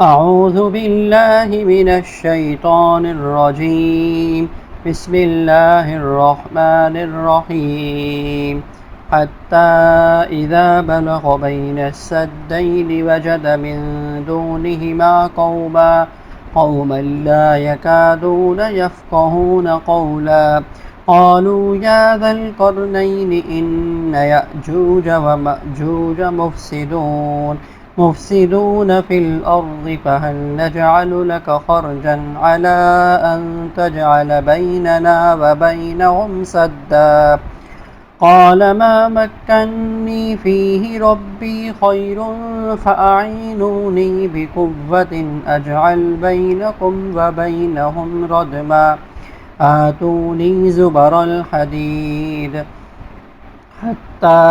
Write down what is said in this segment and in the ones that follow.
أعوذ بالله من الشيطان الرجيم. بسم الله الرحمن الرحيم. حتى إذا بلغ بين السدين وجد من دونهما قوما قوما لا يكادون يفقهون قولا. قالوا يا ذا القرنين إن يأجوج ومأجوج مفسدون. مفسدون في الأرض فهل نجعل لك خرجا على أن تجعل بيننا وبينهم سدا؟ قال ما مكني فيه ربي خير فأعينوني بقوة أجعل بينكم وبينهم ردما. آتوني زبر الحديد. حتى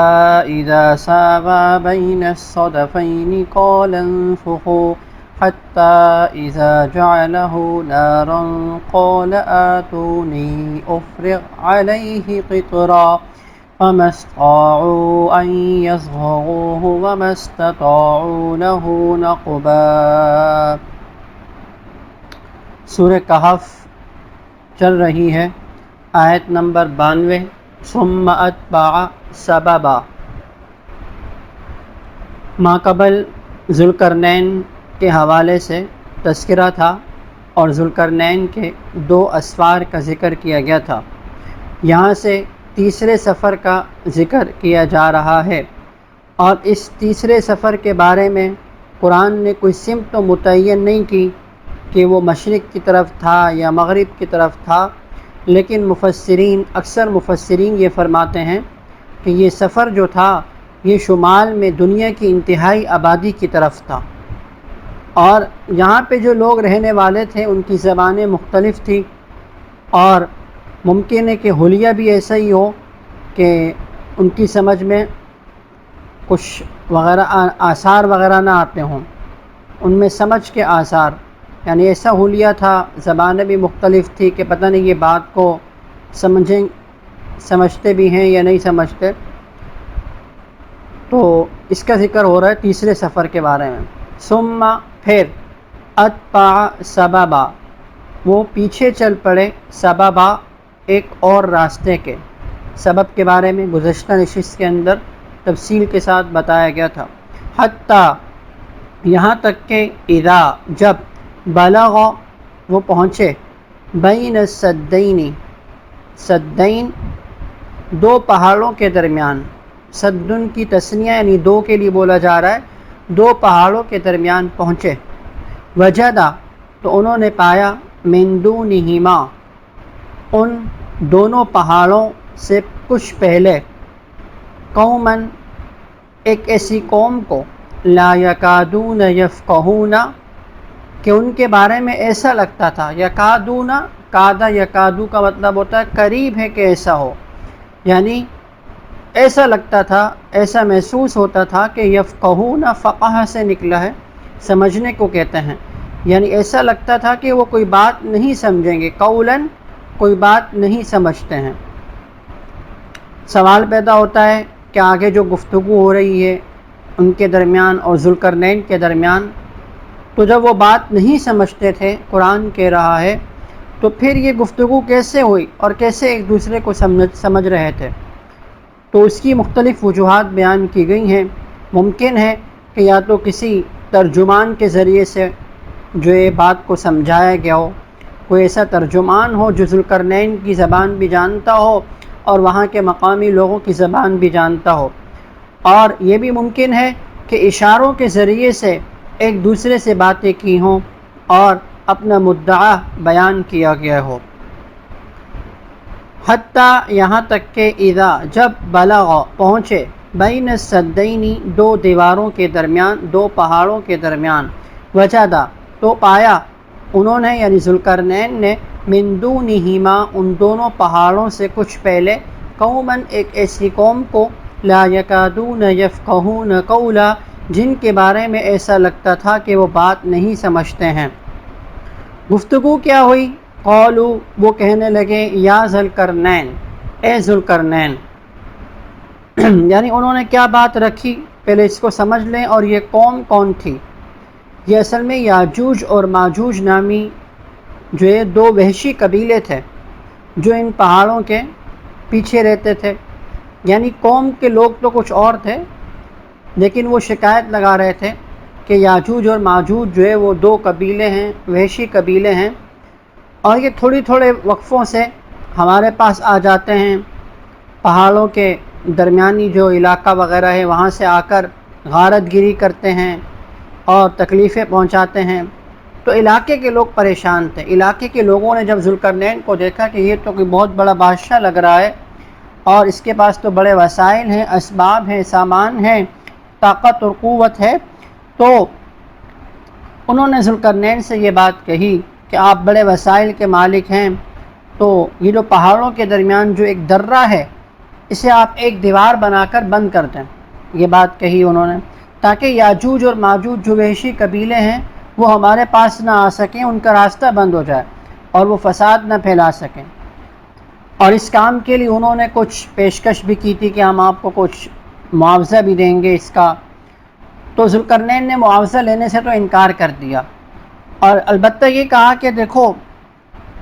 إذا ساغا بين الصدفين قال انفخوا. حتى إذا جعله نارا قال آتوني أفرغ عليه قطرا. فما استطاعوا أن يصغروه وما استطاعوا له نقبا. سورہ کہف چل رہی ہے، آیت نمبر بانوے. ثم اتبع سببا۔ قبل ذوالکرنین کے حوالے سے تذکرہ تھا اور ذوالکرنین کے دو اسفار کا ذکر کیا گیا تھا۔ یہاں سے تیسرے سفر کا ذکر کیا جا رہا ہے۔ اور اس تیسرے سفر کے بارے میں قرآن نے کوئی سمت تو متعین نہیں کی کہ وہ مشرق کی طرف تھا یا مغرب کی طرف تھا۔ لیکن مفسرین، اکثر مفسرین یہ فرماتے ہیں کہ یہ سفر جو تھا، یہ شمال میں دنیا کی انتہائی آبادی کی طرف تھا۔ اور یہاں پہ جو لوگ رہنے والے تھے، ان کی زبانیں مختلف تھیں۔ اور ممکن ہے کہ حلیہ بھی ایسا ہی ہو کہ ان کی سمجھ میں کچھ وغیرہ آثار وغیرہ نہ آتے ہوں۔ ان میں سمجھ کے آثار یعنی ایسا حلیہ تھا، زبانیں بھی مختلف تھی کہ پتہ نہیں یہ بات کو سمجھیں، سمجھتے بھی ہیں یا نہیں سمجھتے۔ تو اس کا ذکر ہو رہا ہے تیسرے سفر کے بارے میں۔ سما پھر اتپا سبابا وہ پیچھے چل پڑے سبابا ایک اور راستے کے۔ سبب کے بارے میں گزشتہ نشست کے اندر تفصیل کے ساتھ بتایا گیا تھا۔ حتیٰ یہاں تک کہ ادا جب بلغ وہ پہنچے۔ بین صدینی صدین دو پہاڑوں کے درمیان۔ صدن کی تسنیہ یعنی دو کے لیے بولا جا رہا ہے، دو پہاڑوں کے درمیان پہنچے۔ وجدہ، تو انہوں نے پایا مندون ہیما ان دونوں پہاڑوں سے کچھ پہلے۔ قومن ایک ایسی قوم کو لا یکادون یفقہون کہ ان کے بارے میں ایسا لگتا تھا۔ یا کادونا کادا یا کادو کا مطلب ہوتا ہے قریب ہے کہ ایسا ہو۔ یعنی ایسا لگتا تھا، ایسا محسوس ہوتا تھا کہ یفقہونا فقہ سے نکلا ہے، سمجھنے کو کہتے ہیں۔ یعنی ایسا لگتا تھا کہ وہ کوئی بات نہیں سمجھیں گے قولاً کوئی بات نہیں سمجھتے ہیں۔ سوال پیدا ہوتا ہے کہ آگے جو گفتگو ہو رہی ہے، ان کے درمیان اور ذوالکرنین کے درمیان تو جب وہ بات نہیں سمجھتے تھے، قرآن کہہ رہا ہے، تو پھر یہ گفتگو کیسے ہوئی اور کیسے ایک دوسرے کو سمجھ سمجھ رہے تھے؟ تو اس کی مختلف وجوہات بیان کی گئی ہیں۔ ممکن ہے کہ یا تو کسی ترجمان کے ذریعے سے جو یہ بات کو سمجھایا گیا ہو، کوئی ایسا ترجمان ہو جو ذوالکرنین کی زبان بھی جانتا ہو اور وہاں کے مقامی لوگوں کی زبان بھی جانتا ہو۔ اور یہ بھی ممکن ہے کہ اشاروں کے ذریعے سے ایک دوسرے سے باتیں کی ہوں اور اپنا مدعا بیان کیا گیا ہو۔ حتیٰ یہاں تک کہ اذا جب بلغ پہنچے، بین صدینی دو دیواروں کے درمیان، دو پہاڑوں کے درمیان وجدہ تو پایا۔ انہوں نے یعنی ذوالکرنین نے مندون ہیما ان دونوں پہاڑوں سے کچھ پہلے قومن ایک ایسی قوم کو لا یکادون یفقہون قولا جن کے بارے میں ایسا لگتا تھا کہ وہ بات نہیں سمجھتے ہیں۔ گفتگو کیا ہوئی؟ قولو وہ کہنے لگے، یا ذلکرنین اے ذلکرنین یعنی انہوں نے کیا بات رکھی؟ پہلے اس کو سمجھ لیں، اور یہ قوم کون تھی؟ یہ اصل میں یاجوج اور ماجوج نامی جو ہے دو وحشی قبیلے تھے، جو ان پہاڑوں کے پیچھے رہتے تھے۔ یعنی قوم کے لوگ تو کچھ اور تھے لیکن وہ شکایت لگا رہے تھے کہ یاجوج اور ماجوج جو ہے وہ دو قبیلے ہیں، وحشی قبیلے ہیں۔ اور یہ تھوڑی تھوڑے وقفوں سے ہمارے پاس آ جاتے ہیں۔ پہاڑوں کے درمیانی جو علاقہ وغیرہ ہے، وہاں سے آ کر غارت گیری کرتے ہیں اور تکلیفیں پہنچاتے ہیں۔ تو علاقے کے لوگ پریشان تھے۔ علاقے کے لوگوں نے جب ذوالکرنین کو دیکھا کہ یہ تو کوئی بہت بڑا بادشاہ لگ رہا ہے اور اس کے پاس تو بڑے وسائل ہیں، اسباب ہیں، سامان ہیں طاقت اور قوت ہے، تو انہوں نے ذوالکرنین سے یہ بات کہی کہ آپ بڑے وسائل کے مالک ہیں، تو یہ جو پہاڑوں کے درمیان جو ایک درہ ہے، اسے آپ ایک دیوار بنا کر بند کر دیں۔ یہ بات کہی انہوں نے، تاکہ یاجوج اور ماجوج جو وحشی قبیلے ہیں، وہ ہمارے پاس نہ آ سکیں، ان کا راستہ بند ہو جائے اور وہ فساد نہ پھیلا سکیں۔ اور اس کام کے لیے انہوں نے کچھ پیشکش بھی کی تھی کہ ہم آپ کو کچھ معاوضہ بھی دیں گے اس کا۔ تو ذوالکرنین نے معاوضہ لینے سے تو انکار کر دیا۔ اور البتہ یہ کہا کہ دیکھو،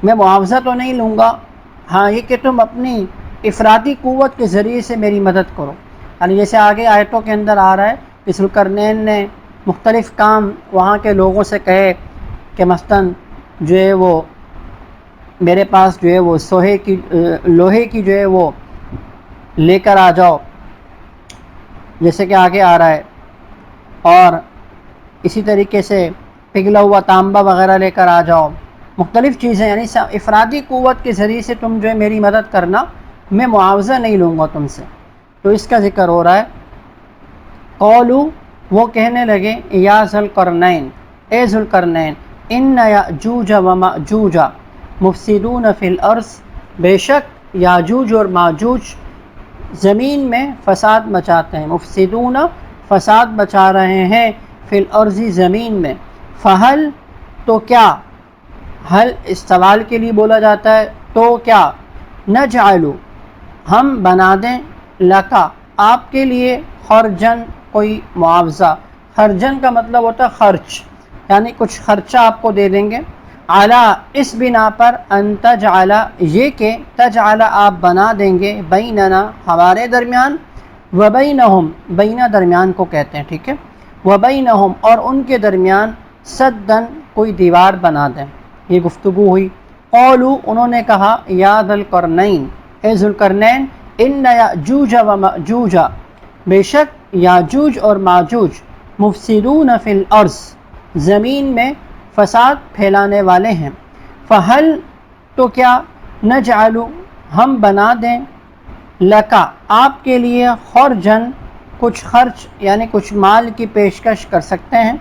میں معاوضہ تو نہیں لوں گا۔ ہاں یہ کہ تم اپنی افرادی قوت کے ذریعے سے میری مدد کرو۔ یعنی جیسے آگے آیتوں کے اندر آ رہا ہے کہ ذوالکرنین نے مختلف کام وہاں کے لوگوں سے کہے کہ مثلاً جو ہے وہ میرے پاس جو ہے وہ سوہے کی لوہے کی جو ہے وہ لے کر آ جاؤ۔ جیسے کہ آگے آ رہا ہے۔ اور اسی طریقے سے پگھلا ہوا تانبا وغیرہ لے کر آ جاؤ۔ مختلف چیزیں یعنی افرادی قوت کے ذریعے سے تم جو ہے میری مدد کرنا میں معاوضہ نہیں لوں گا تم سے۔ تو اس کا ذکر ہو رہا ہے۔ قولو وہ کہنے لگے، یا ذوالقرنین، اے ذوالقرنین، ان یاجوج و ماجوج، مفسدون فی الارض، بے شک یاجوج اور ماجوج زمین میں فساد مچاتے ہیں۔ مفسدون فساد بچا رہے ہیں فی الارض زمین میں۔ فہل تو کیا؟ حل اس سوال کے لیے بولا جاتا ہے۔ تو کیا؟ نہ ہم بنا دیں لکا۔ آپ کے لیے خرجن کوئی معاوضہ۔ خرجن کا مطلب ہوتا ہے خرچ یعنی کچھ خرچہ آپ کو دے دیں گے۔ اعلیٰ اس بنا پر ان تج یہ کہ تج آپ بنا دیں گے بیننا ہمارے درمیان و بینہم بینہ درمیان کو کہتے ہیں، ٹھیک ہے؟ و بینہم اور ان کے درمیان صدن کوئی دیوار بنا دیں۔ یہ گفتگو ہوئی۔ قولو انہوں نے کہا یاد القرنین، اے ذوالقرنین ان نیا جوجا و ماجوجا بے شک، یاجوج اور ماجوج مفسرون فی الارض، زمین میں فساد پھیلانے والے ہیں۔ فہل تو کیا نجعلو ہم بنا دیں۔ لکا، آپ کے لیے خورجن کچھ خرچ یعنی کچھ مال کی پیشکش کر سکتے ہیں۔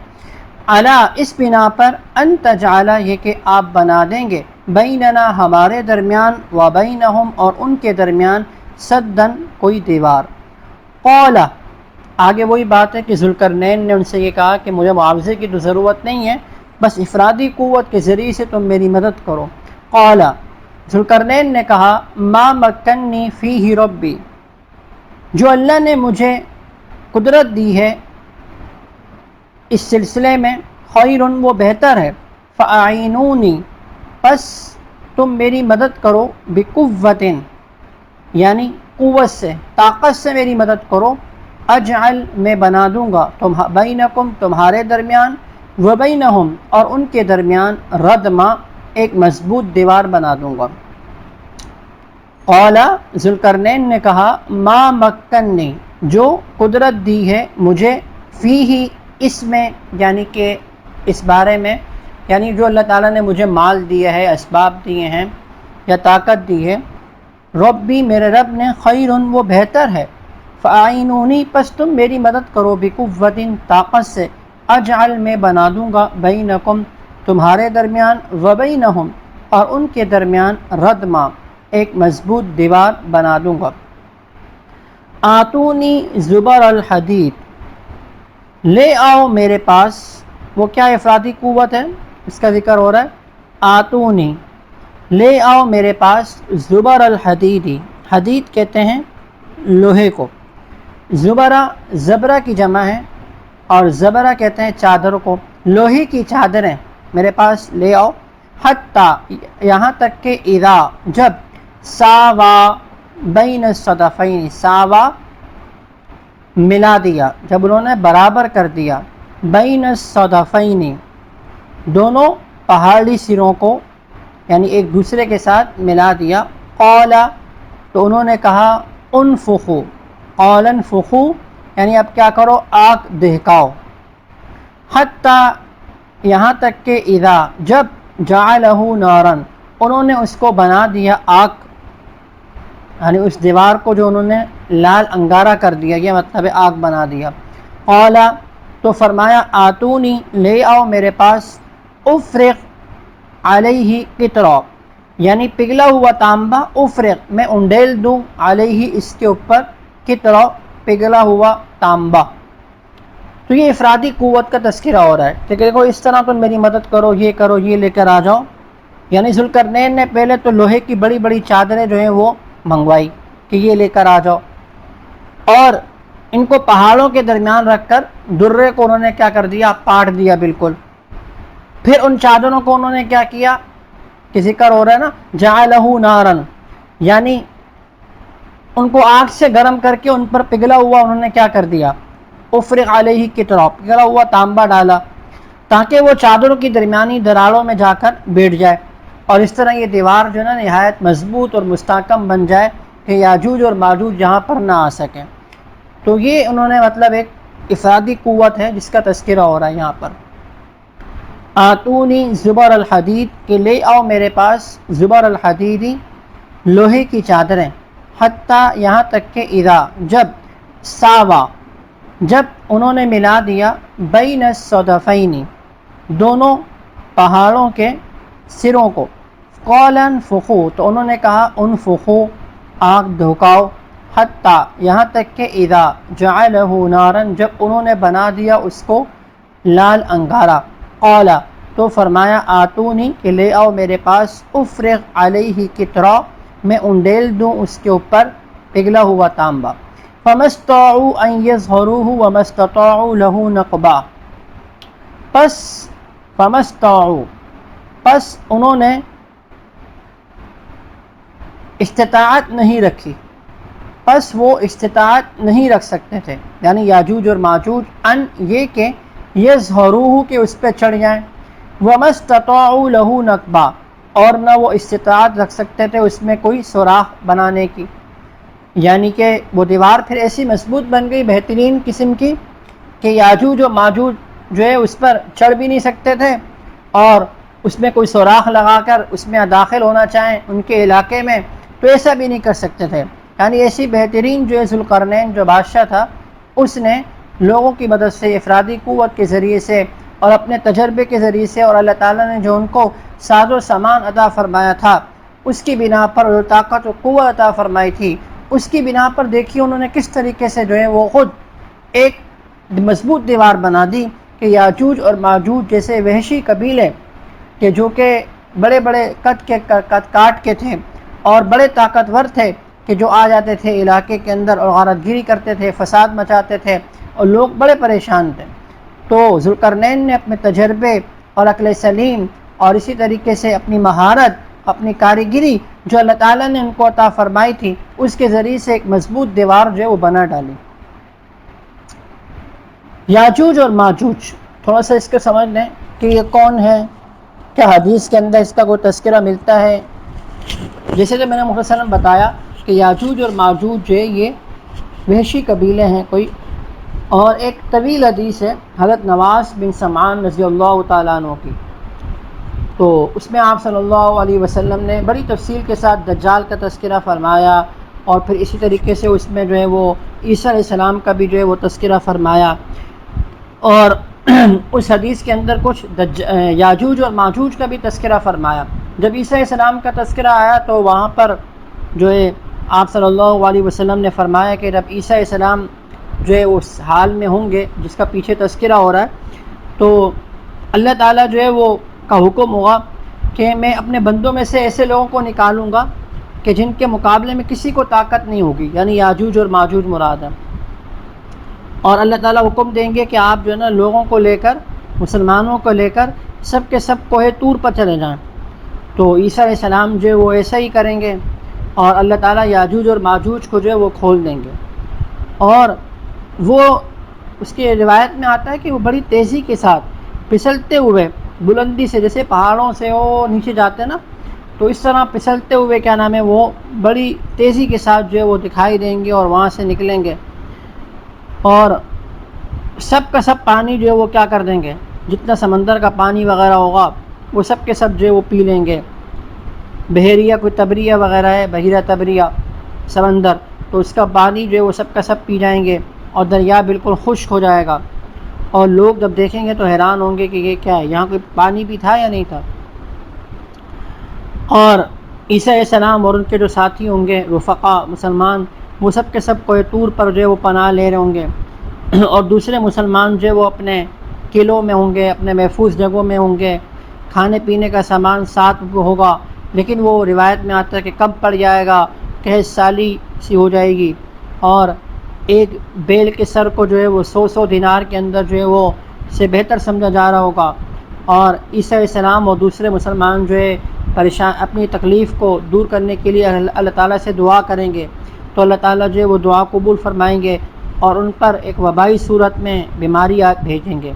اللہ اس بنا پر ان تجعلا یہ کہ آپ بنا دیں گے۔ بیننا ہمارے درمیان و بینہم اور ان کے درمیان صدن کوئی دیوار۔ قولا آگے وہی بات ہے کہ ذوالکرنین نے ان سے یہ کہا کہ مجھے معاوضے کی تو ضرورت نہیں ہے۔ بس افرادی قوت کے ذریعے سے تم میری مدد کرو۔ قولا ذوالکرنین نے کہا، ما مکنی فی ہی ربی جو اللہ نے مجھے قدرت دی ہے اس سلسلے میں خیر وہ بہتر ہے۔ فعینونی پس تم میری مدد کرو بقوتن یعنی قوت سے، طاقت سے میری مدد کرو۔ اجعل، میں بنا دوں گا تم بینکم، تمہارے درمیان و بینہم اور ان کے درمیان ردما ایک مضبوط دیوار بنا دوں گا۔ اولا ذوالکرنین نے کہا، ما مکن نے جو قدرت دی ہے مجھے فی ہی اس میں یعنی کہ اس بارے میں یعنی جو اللہ تعالیٰ نے مجھے مال دیا ہے، اسباب دیے ہیں، یا طاقت دی ہے رب بھی میرے رب نے خیر وہ بہتر ہے۔ فعینونی پس تم میری مدد کرو بقوتن طاقت سے۔ اجعل میں بنا دوں گا بینکم، تمہارے درمیان و بینہم اور ان کے درمیان ردما، ایک مضبوط دیوار بنا دوں گا۔ آتونی زبر الحدید۔ لے آؤ میرے پاس۔ وہ کیا افرادی قوت ہے؟ اس کا ذکر ہو رہا ہے۔ آتونی۔ لے آؤ میرے پاس زبر الحدیدی۔ حدید کہتے ہیں لوہے کو۔ زبرہ زبرہ کی جمع ہے۔ اور زبرہ کہتے ہیں چادر کو لوہے کی چادریں میرے پاس لے آؤ۔ حتیٰ یہاں تک کہ اذا، جب ساوا بین صدفین ساوا ملا دیا، جب انہوں نے برابر کر دیا، بین صدفین دونوں پہاڑی سروں کو یعنی ایک دوسرے کے ساتھ ملا دیا۔ قولا تو انہوں نے کہا ان فخو قولن فخو یعنی اب کیا کرو؟ آگ دہکاؤ۔ حتیٰ یہاں تک کہ اذا جب جعلہ نارن، انہوں نے اس کو بنا دیا آگ۔ یعنی اس دیوار کو جو انہوں نے لال انگارہ کر دیا، یہ مطلب آگ بنا دیا۔ اولا تو فرمایا، آتونی، لے آؤ میرے پاس، افرق علیہ کترو یعنی پگھلا ہوا تانبا افرق، میں انڈیل دوں علیہ اس کے اوپر کترو پگھلا ہوا تانبا۔ تو یہ افرادی قوت کا تذکرہ ہو رہا ہے کہ دیکھو، اس طرح تم میری مدد کرو، یہ کرو، یہ لے کر آ جاؤ۔ یعنی ذوالکرنین نے پہلے تو لوہے کی بڑی بڑی چادریں جو ہیں وہ منگوائی کہ یہ لے کر آ جاؤ۔ اور ان کو پہاڑوں کے درمیان رکھ کر درے کو انہوں نے کیا کر دیا؟ پاٹ دیا بالکل۔ پھر ان چادروں کو انہوں نے کیا کیا؟ کہ ذکر ہو رہا ہے نا جعلہ نارن یعنی ان کو آگ سے گرم کر کے ان پر پگھلا ہوا انہوں نے کیا کر دیا؟ افرق علیہ کی طرح پگھلا ہوا تانبا ڈالا تاکہ وہ چادروں کی درمیانی دراڑوں میں جا کر بیٹھ جائے۔ اور اس طرح یہ دیوار جو ہے نا نہایت مضبوط اور مستحکم بن جائے کہ یاجوج اور ماجوج یہاں پر نہ آ سکیں۔ تو یہ انہوں نے مطلب ایک افرادی قوت ہے جس کا تذکرہ ہو رہا ہے یہاں پر۔ آتونی زبر الحدید کہ لے آؤ میرے پاس زبر الحدیدی لوہے کی چادریں۔ حتیٰ یہاں تک کہ اذا، جب، ساوا، جب انہوں نے ملا دیا بین الصدفینی دونوں پہاڑوں کے سروں کو۔ قولن فخو، تو انہوں نے کہا ان فخو آگ دھوکاؤ۔ حتیٰ یہاں تک کہ اذا، جعلہ نارن، جب انہوں نے بنا دیا اس کو لال انگارہ۔ قولا تو فرمایا، آتونی کہ لے آؤ میرے پاس، افرغ علیہ کترا۔ میں انڈیل دوں اس کے اوپر پگھلا ہوا تانبا۔ فمستعو ان یظہروہ ومستطاعو لہو نقبا۔ پس فمستعو پس انہوں نے استطاعت نہیں رکھی۔ پس وہ استطاعت نہیں رکھ سکتے تھے۔ یعنی یاجوج اور ماجوج، ان یہ کہ یہ ظہروح کے اس پہ چڑھ جائیں۔ وہ مستطاع لہو نقبہ اور نہ وہ استطاعت رکھ سکتے تھے اس میں کوئی سوراخ بنانے کی۔ یعنی کہ وہ دیوار پھر ایسی مضبوط بن گئی، بہترین قسم کی، کہ یاجوج و ماجوج جو ہے اس پر چڑھ بھی نہیں سکتے تھے اور اس میں کوئی سوراخ لگا کر اس میں داخل ہونا چاہیں ان کے علاقے میں تو ایسا بھی نہیں کر سکتے تھے۔ یعنی ایسی بہترین جو ہے ذوالقرنین جو بادشاہ تھا، اس نے لوگوں کی مدد سے، افرادی قوت کے ذریعے سے اور اپنے تجربے کے ذریعے سے اور اللہ تعالیٰ نے جو ان کو ساز و سامان عطا فرمایا تھا، اس کی بنا پر جو طاقت و قوت عطا فرمائی تھی، اس کی بنا پر دیکھیے انہوں نے کس طریقے سے جو ہے وہ خود ایک مضبوط دیوار بنا دی کہ یاجوج اور ماجوج جیسے وحشی قبیلے کہ جو کہ بڑے بڑے قد کے قد کاٹ کے تھے اور بڑے طاقتور تھے کہ جو آ جاتے تھے علاقے کے اندر اور غارت گیری کرتے تھے، فساد مچاتے تھے اور لوگ بڑے پریشان تھے۔ تو ذوالقرنین نے اپنے تجربے اور عقل سلیم اور اسی طریقے سے اپنی مہارت، اپنی کاریگری جو اللہ تعالیٰ نے ان کو عطا فرمائی تھی، اس کے ذریعے سے ایک مضبوط دیوار جو ہے وہ بنا ڈالی۔ یاجوج اور ماجوج، تھوڑا سا اس کو سمجھ لیں کہ یہ کون ہے؟ کیا حدیث کے اندر اس کا کوئی تذکرہ ملتا ہے؟ جیسے کہ میں نے مختصراً بتایا کہ یاجوج اور ماجوج جو ہے یہ وحشی قبیلے ہیں، کوئی اور ایک طویل حدیث ہے، حضرت نواز بن سمان رضی اللہ تعالیٰ عنہ کی۔ تو اس میں آپ صلی اللہ علیہ وسلم نے بڑی تفصیل کے ساتھ دجال کا تذکرہ فرمایا اور پھر اسی طریقے سے اس میں جو ہے وہ عیسیٰ علیہ السلام کا بھی جو ہے وہ تذکرہ فرمایا۔ اور اس حدیث کے اندر کچھ دج، یاجوج اور ماجوج کا بھی تذکرہ فرمایا۔ جب عیسیٰ علیہ السلام کا تذکرہ آیا تو وہاں پر جو ہے آپ صلی اللہ علیہ وسلم نے فرمایا کہ جب عیسیٰ علیہ السلام جو ہے اس حال میں ہوں گے، جس کا پیچھے تذکرہ ہو رہا ہے، تو اللہ تعالیٰ جو ہے وہ کا حکم ہوگا کہ میں اپنے بندوں میں سے ایسے لوگوں کو نکالوں گا کہ جن کے مقابلے میں کسی کو طاقت نہیں ہوگی یعنی یاجوج اور ماجوج مراد ہے اور اللہ تعالیٰ حکم دیں گے کہ آپ جو ہے نا لوگوں کو لے کر، مسلمانوں کو لے کر سب کے سب کوہ طور پر چلے جائیں۔ تو عیسیٰ علیہ السلام جو ہے وہ ایسا ہی کریں گے اور اللہ تعالیٰ یاجوج اور ماجوج کو جو ہے وہ کھول دیں گے۔ اور وہ اس کی روایت میں آتا ہے کہ وہ بڑی تیزی کے ساتھ پھسلتے ہوئے بلندی سے، جیسے پہاڑوں سے وہ نیچے جاتے ہیں نا، تو اس طرح پھسلتے ہوئے کیا نام ہے، وہ بڑی تیزی کے ساتھ جو ہے وہ دکھائی دیں گے اور وہاں سے نکلیں گے۔ اور سب کا سب پانی جو ہے وہ کیا کر دیں گے، جتنا سمندر کا پانی وغیرہ ہوگا، وہ سب کے سب جو ہے وہ پی لیں گے۔ بحیریہ کوئی تبریہ وغیرہ ہے، بحیرہ تبریہ، سمندر، تو اس کا پانی جو ہے وہ سب کا سب پی جائیں گے۔ اور دریا بالکل خشک ہو جائے گا۔ اور لوگ جب دیکھیں گے تو حیران ہوں گے کہ یہ کیا ہے؟ یہاں کوئی پانی بھی تھا یا نہیں تھا؟ اور عیسیٰ السلام اور ان کے جو ساتھی ہوں گے، رفقا، مسلمان، وہ سب کے سب کوئی طور پر جو ہے وہ پناہ لے رہے ہوں گے۔ اور دوسرے مسلمان جو ہے وہ اپنے قلعوں میں ہوں گے، اپنے محفوظ جگہوں میں ہوں گے۔ کھانے پینے کا سامان ساتھ ہوگا، لیکن وہ روایت میں آتا ہے کہ کب پڑ جائے گا کہ سالی سی ہو جائے گی۔ اور ایک بیل کے سر کو جو ہے وہ سو سو دینار کے اندر جو ہے وہ سے بہتر سمجھا جا رہا ہوگا۔ اور عیسیٰ السلام اور دوسرے مسلمان جو ہے پریشان، اپنی تکلیف کو دور کرنے کے لیے اللہ تعالیٰ سے دعا کریں گے۔ تو اللہ تعالیٰ جو ہے وہ دعا قبول فرمائیں گے اور ان پر ایک وبائی صورت میں بیماری بھیجیں گے۔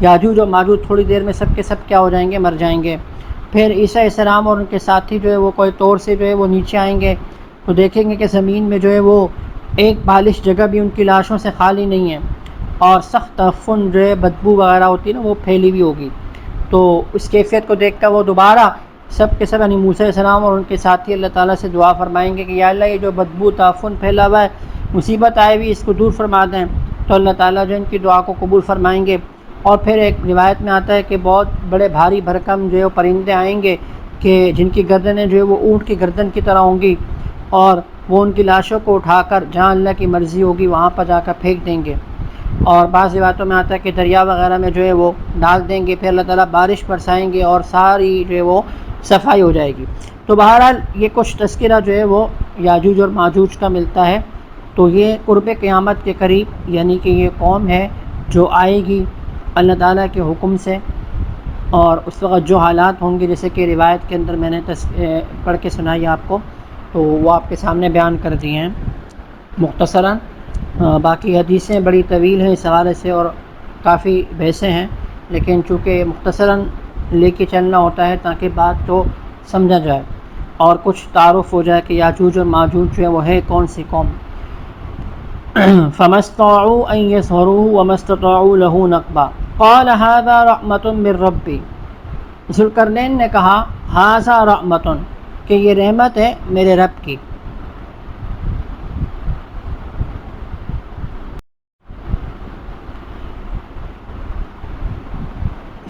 یاجوج اور ماجوج تھوڑی دیر میں سب کے سب کیا ہو جائیں گے؟ مر جائیں گے۔ پھر عیسیٰ السلام اور ان کے ساتھی جو ہے وہ کوئی طور سے جو ہے وہ نیچے آئیں گے۔ تو دیکھیں گے کہ زمین میں جو ہے وہ ایک بالش جگہ بھی ان کی لاشوں سے خالی نہیں ہے اور سخت فن جو ہے بدبو وغیرہ ہوتی ہے نا، وہ پھیلی ہوئی ہوگی۔ تو اس کیفیت کو دیکھ کر وہ دوبارہ سب کے سب یعنی موسیٰ السلام اور ان کے ساتھی اللہ تعالیٰ سے دعا فرمائیں گے کہ یا اللہ یہ جو بدبو تعفن پھیلا ہوا ہے، مصیبت آئے ہوئی، اس کو دور فرما دیں۔ تو اللہ تعالیٰ جو ان کی دعا کو قبول فرمائیں گے۔ اور پھر ایک روایت میں آتا ہے کہ بہت بڑے بھاری بھرکم جو ہے وہ پرندے آئیں گے کہ جن کی گردنیں جو ہے وہ اونٹ کی گردن کی طرح ہوں گی۔ اور وہ ان کی لاشوں کو اٹھا کر جہاں اللہ کی مرضی ہوگی وہاں پر جا کر پھینک دیں گے۔ اور بعض روایتوں میں آتا ہے کہ دریا وغیرہ میں جو ہے وہ ڈال دیں گے، پھر اللہ تعالیٰ بارش برسائیں گے اور ساری جو ہے وہ صفائی ہو جائے گی۔ تو بہرحال یہ کچھ تذکرہ جو ہے وہ یاجوج اور ماجوج کا ملتا ہے۔ تو یہ قرب قیامت کے قریب یعنی کہ یہ قوم ہے جو آئے گی اللہ تعالیٰ کے حکم سے۔ اور اس وقت جو حالات ہوں گے، جیسے کہ روایت کے اندر میں نے پڑھ کے سنائی آپ کو۔ تو وہ آپ کے سامنے بیان کر دیے ہیں مختصراً۔ باقی حدیثیں بڑی طویل ہیں اس حوالے سے اور کافی بحثیں ہیں، لیکن چونکہ مختصراً لے کے چلنا ہوتا ہے تاکہ بات تو سمجھا جائے اور کچھ تعارف ہو جائے کہ یاجوج اور ماجوج جو ہے وہ ہے کون سی قوم۔ فمستطاعوا ان يسهروا ومستطاعوا له نقبا۔ قال هذا رحمت من ربی ذوالقرنین نے کہا، هذا رحمت کہ یہ رحمت ہے میرے رب کی۔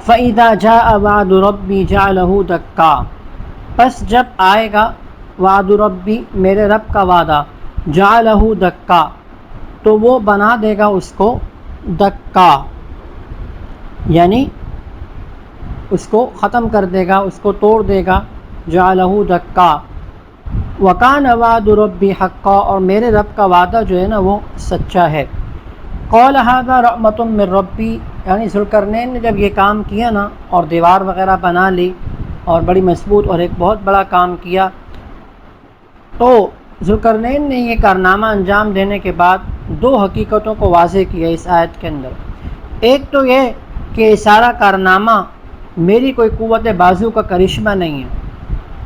فَإِذَا جَاءَ وَعْدُ رَبِّي جَعْلَهُ دَكَّا۔ پس جب آئے گا وعد ربی، میرے رب کا وعدہ، جَعْلَهُ دَكَّا، تو وہ بنا دے گا اس کو دکا یعنی اس کو ختم کر دے گا، اس کو توڑ دے گا۔ جَعْلَهُ دَكَّا وکان وعد ربی حقا، اور میرے رب کا وعدہ جو ہے نا وہ سچا ہے۔ قول هذا رحمت من ربی یعنی ذوالکرنین نے جب یہ کام کیا نا، اور دیوار وغیرہ بنا لی، اور بڑی مضبوط اور ایک بہت بڑا کام کیا، تو ذوالکرنین نے یہ کارنامہ انجام دینے کے بعد دو حقیقتوں کو واضح کیا اس آیت کے اندر۔ ایک تو یہ کہ سارا کارنامہ میری کوئی قوت بازو کا کرشمہ نہیں ہے۔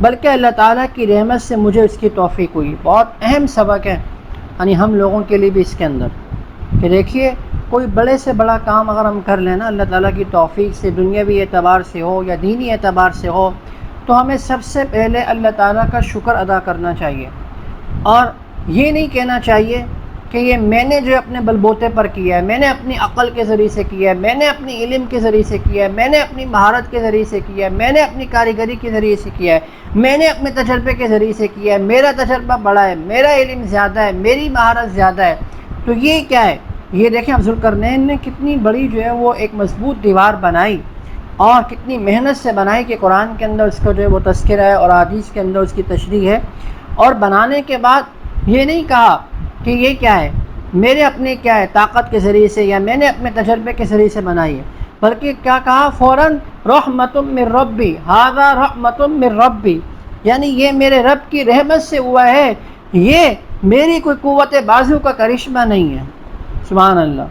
بلکہ اللہ تعالیٰ کی رحمت سے مجھے اس کی توفیق ہوئی۔ بہت اہم سبق ہے یعنی ہم لوگوں کے لیے بھی اس کے اندر۔ کہ دیکھیے، کوئی بڑے سے بڑا کام اگر ہم کر لیں نا، اللہ تعالیٰ کی توفیق سے، دنیاوی اعتبار سے ہو یا دینی اعتبار سے ہو، تو ہمیں سب سے پہلے اللہ تعالیٰ کا شکر ادا کرنا چاہیے۔ اور یہ نہیں کہنا چاہیے کہ یہ میں نے جو اپنے بل بوتے پر کیا ہے، میں نے اپنی عقل کے ذریعے سے کیا ہے، میں نے اپنی علم کے ذریعے سے کیا ہے، میں نے اپنی مہارت کے ذریعے سے کیا ہے، میں نے اپنی کاریگری کے ذریعے سے کیا ہے، میں نے اپنے تجربے کے ذریعے سے کیا ہے، میرا تجربہ بڑا ہے، میرا علم زیادہ ہے، میری مہارت زیادہ ہے۔ تو یہ کیا ہے؟ یہ دیکھیں افضل کرنین نے کتنی بڑی جو ہے وہ ایک مضبوط دیوار بنائی اور کتنی محنت سے بنائی کہ قرآن کے اندر اس کو جو ہے وہ تذکر ہے اور حدیث کے اندر اس کی تشریح ہے۔ اور بنانے کے بعد یہ نہیں کہا کہ یہ کیا ہے؟ میرے اپنے کیا ہے؟ طاقت کے ذریعے سے یا میں نے اپنے تجربے کے ذریعے سے بنائی ہے؟ بلکہ کیا کہا؟ فوراً رحمت من ربی ہاضا رحمت من ربی۔ یعنی یہ میرے رب کی رحمت سے ہوا ہے۔ یہ میری کوئی قوت بازو کا کرشمہ نہیں ہے۔ سبحان اللہ۔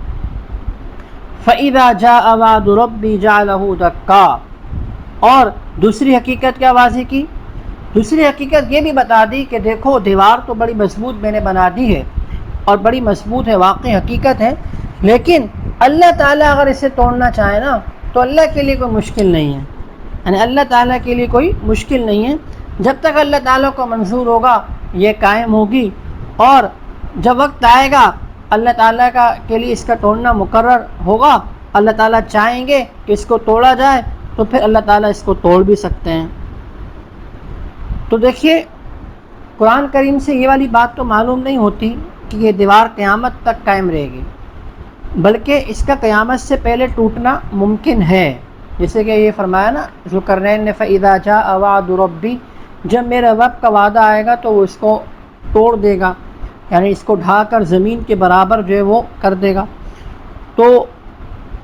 فعیدہ جا اواد ربی جا لہو دکا اور دوسری حقیقت کیا واضح کی؟ دوسری حقیقت یہ بھی بتا دی کہ دیکھو، دیوار تو بڑی مضبوط میں نے بنا دی ہے۔ اور بڑی مضبوط ہے واقعی حقیقت ہے لیکن اللہ تعالیٰ اگر اسے توڑنا چاہے نا، تو اللہ کے لیے کوئی مشکل نہیں ہے۔ یعنی اللہ تعالیٰ کے لیے کوئی مشکل نہیں ہے۔ جب تک اللہ تعالیٰ کو منظور ہوگا، یہ قائم ہوگی۔ اور جب وقت آئے گا، اللہ تعالیٰ کا کے لیے اس کا توڑنا مقرر ہوگا، اللہ تعالیٰ چاہیں گے کہ اس کو توڑا جائے، تو پھر اللہ تعالیٰ اس کو توڑ بھی سکتے ہیں۔ تو دیکھیے، قرآن کریم سے یہ والی بات تو معلوم نہیں ہوتی۔ کہ یہ دیوار قیامت تک قائم رہے گی۔ بلکہ اس کا قیامت سے پہلے ٹوٹنا ممکن ہے۔ جیسے کہ یہ فرمایا نا جو نے فعیدہ جا اواد ربی جب میرا رب کا وعدہ آئے گا تو وہ اس کو توڑ دے گا۔ یعنی اس کو ڈھا کر زمین کے برابر جو ہے وہ کر دے گا۔ تو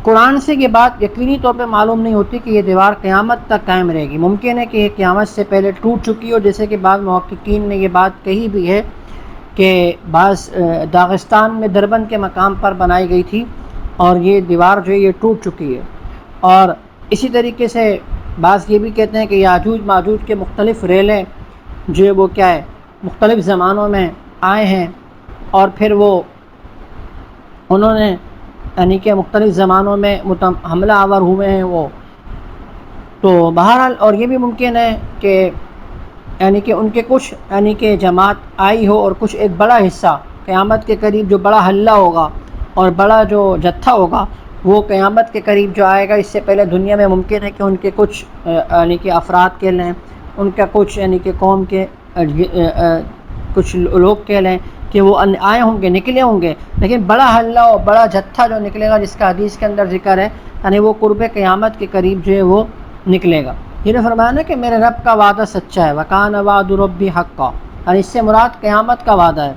قرآن سے یہ بات یقینی طور پہ معلوم نہیں ہوتی کہ یہ دیوار قیامت تک قائم رہے گی۔ ممکن ہے کہ یہ قیامت سے پہلے ٹوٹ چکی ہو، جیسے کہ بعض محققین نے یہ بات کہی بھی ہے۔ کہ بعض داغستان میں دربن کے مقام پر بنائی گئی تھی اور یہ دیوار جو ہے یہ ٹوٹ چکی ہے۔ اور اسی طریقے سے بعض یہ بھی کہتے ہیں کہ یاجوج ماجوج کے مختلف ریلیں جو ہے وہ کیا ہے، مختلف زمانوں میں آئے ہیں اور پھر وہ انہوں نے یعنی کہ مختلف زمانوں میں حملہ آور ہوئے ہیں وہ۔ تو بہرحال اور یہ بھی ممکن ہے کہ یعنی کہ ان کے کچھ یعنی کہ جماعت آئی ہو اور کچھ ایک بڑا حصہ، قیامت کے قریب جو بڑا حلہ ہوگا اور بڑا جو جتھا ہوگا، وہ قیامت کے قریب جو آئے گا، اس سے پہلے دنیا میں ممکن ہے کہ ان کے کچھ یعنی کہ افراد کے لیں، ان کا کچھ یعنی کہ قوم کے کچھ لوگ کہہ لیں کہ وہ آئے ہوں گے، نکلے ہوں گے۔ لیکن بڑا حلہ اور بڑا جتھا جو نکلے گا، جس کا حدیث کے اندر ذکر ہے یعنی وہ قرب قیامت کے قریب جو ہے وہ نکلے گا۔ یہ نے فرمایا نا کہ میرے رب کا وعدہ سچا ہے۔ وکان واد ربی حق کا یعنی اس سے مراد قیامت کا وعدہ ہے۔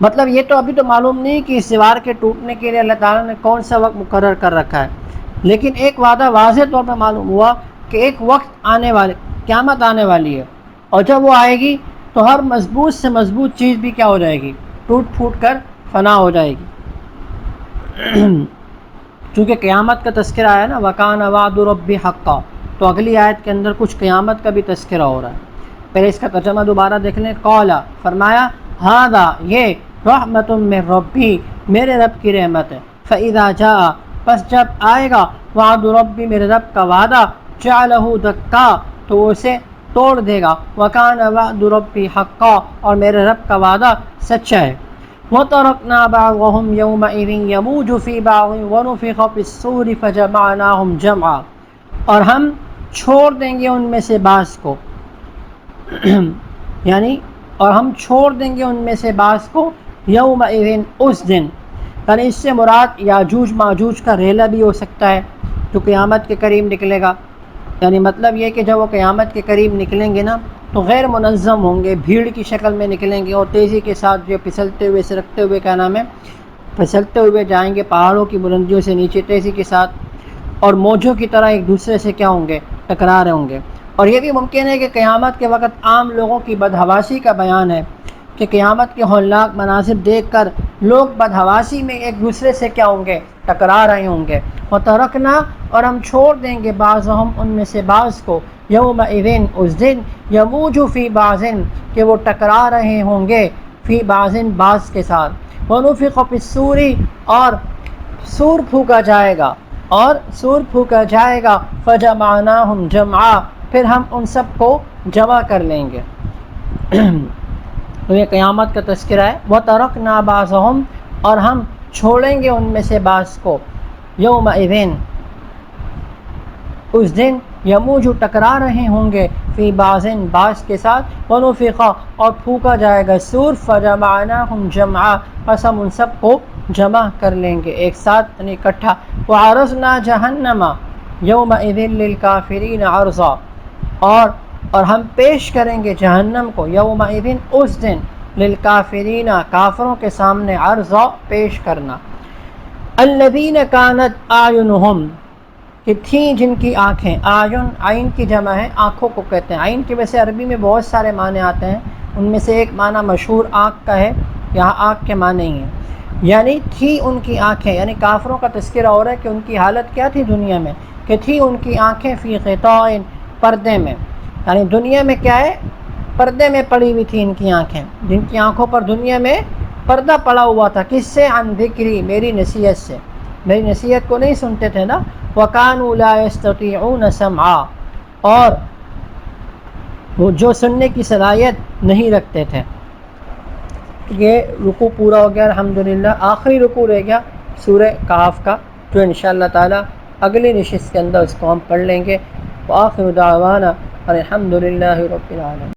مطلب یہ تو ابھی تو معلوم نہیں کہ اس دیوار کے ٹوٹنے کے لیے اللہ تعالیٰ نے کون سا وقت مقرر کر رکھا ہے۔ لیکن ایک وعدہ واضح طور پہ معلوم ہوا کہ ایک وقت آنے والے، قیامت آنے والی ہے۔ اور جب وہ آئے گی تو ہر مضبوط سے مضبوط چیز بھی کیا ہو جائے گی۔ ٹوٹ پھوٹ کر فنا ہو جائے گی۔ چونکہ قیامت کا تذکرہ آیا نا، وکان واد ربی حقہ تو اگلی آیت کے اندر کچھ قیامت کا بھی تذکرہ ہو رہا ہے۔ پہلے اس کا ترجمہ دوبارہ دیکھ لیں۔ کولا فرمایا ہاں یہ رحمت میں ربی، میرے رب کی رحمت ہے۔ فعیدہ جا بس جب آئے گا، وعد ربی، میرے رب کا وعدہ چالہ دکا، تو اسے توڑ دے گا۔ وکان وعد ربی حقا، اور میرے رب کا وعدہ سچا ہے۔ وَتَرَكْنَا بَعْضَهُمْ يَوْمَئِذٍ يَمُوجُ فِي بَعْضٍ وَنُفِخَ فِي الصُّورِ فَجَمَعْنَاهُمْ جَمْعًا۔ اور ہم چھوڑ دیں گے ان میں سے بعض کو۔ یعنی اور ہم چھوڑ دیں گے ان میں سے بعض کو یوم اس دن۔ یعنی اس سے مراد یاجوج ماجوج کا ریلا بھی ہو سکتا ہے، جو قیامت کے قریب نکلے گا۔ یعنی مطلب یہ کہ جب وہ قیامت کے قریب نکلیں گے نا، تو غیر منظم ہوں گے، بھیڑ کی شکل میں نکلیں گے اور تیزی کے ساتھ جو پھسلتے ہوئے، سرکتے ہوئے، کیا نام ہے، پھسلتے ہوئے جائیں گے، پہاڑوں کی بلندیوں سے نیچے، تیزی کے ساتھ اور موجوں کی طرح ایک دوسرے سے کیا ہوں گے؟ ٹکرا رہے ہوں گے۔ اور یہ بھی ممکن ہے کہ قیامت کے وقت عام لوگوں کی بدہواسی کا بیان ہے کہ قیامت کے ہولناک مناظر دیکھ کر لوگ بدہواسی میں ایک دوسرے سے کیا ہوں گے؟ ٹکرا رہے ہوں گے۔ اور ترکنا اور ہم چھوڑ دیں گے بعض ہم ان میں سے بعض کو۔ یوم ایون اس دن یموجو فی بازن کہ وہ ٹکرا رہے ہوں گے فی بازن باز کے ساتھ۔ ونوفی قف سوری اور سور پھونکا جائے گا۔ اور سور پھونکا جائے گا فجمعنا ہم جمع پھر ہم ان سب کو جمع کر لیں گے۔ تو یہ قیامت کا تذکرہ ہے۔ وہ ترک ناباز اور ہم چھوڑیں گے ان میں سے بعض کو۔ یوم ایون اس دن یمو جو ٹکرا رہے ہوں گے فی بازن باز کے ساتھ۔ ونفقہ اور پھونکا جائے گا سور۔ فجمعنا ہم جمع پس ہم ان سب کو جمع کر لیں گے ایک ساتھ یعنی اکٹھا۔ وعرضنا جہنما یوم اذن للکافرین عرضا۔ اور اور ہم پیش کریں گے جہنم کو یوم اذن اس دن۔ للکافرین کافروں کے سامنے عرضا پیش کرنا۔ الذین کانت آئینہم کہ تھیں جن کی آنکھیں۔ آئین آئین کی جمع ہے، آنکھوں کو کہتے ہیں۔ آئین کی ویسے عربی میں بہت سارے معنی آتے ہیں۔ ان میں سے ایک معنی مشہور آنکھ کا ہے۔ یہاں آنکھ کے معنی ہی ہیں۔ یعنی تھی ان کی آنکھیں یعنی کافروں کا تذکرہ ہو رہا ہے کہ ان کی حالت کیا تھی دنیا میں؟ کہ تھی ان کی آنکھیں فی قطعین پردے میں۔ یعنی دنیا میں کیا ہے؟ پردے میں پڑی ہوئی تھی ان کی آنکھیں۔ جن کی آنکھوں پر دنیا میں پردہ پڑا ہوا تھا۔ کس سے؟ عن ذکری، میری نصیحت سے۔ میری نصیحت کو نہیں سنتے تھے نا؟ وَقَانُوا لَا يَسْتَطِيعُونَ سَمْعًا۔ اور وہ جو سننے کی صلاحیت نہیں رکھتے تھے۔ یہ رکو پورا ہو گیا، الحمدللہ، آخری رکو رہ گیا سورہ کاف کا، جو انشاءاللہ تعالی اگلی نشست کے اندر اس کو ہم پڑھ لیں گے۔ وآخر دعوانا الحمدللہ رب العالمين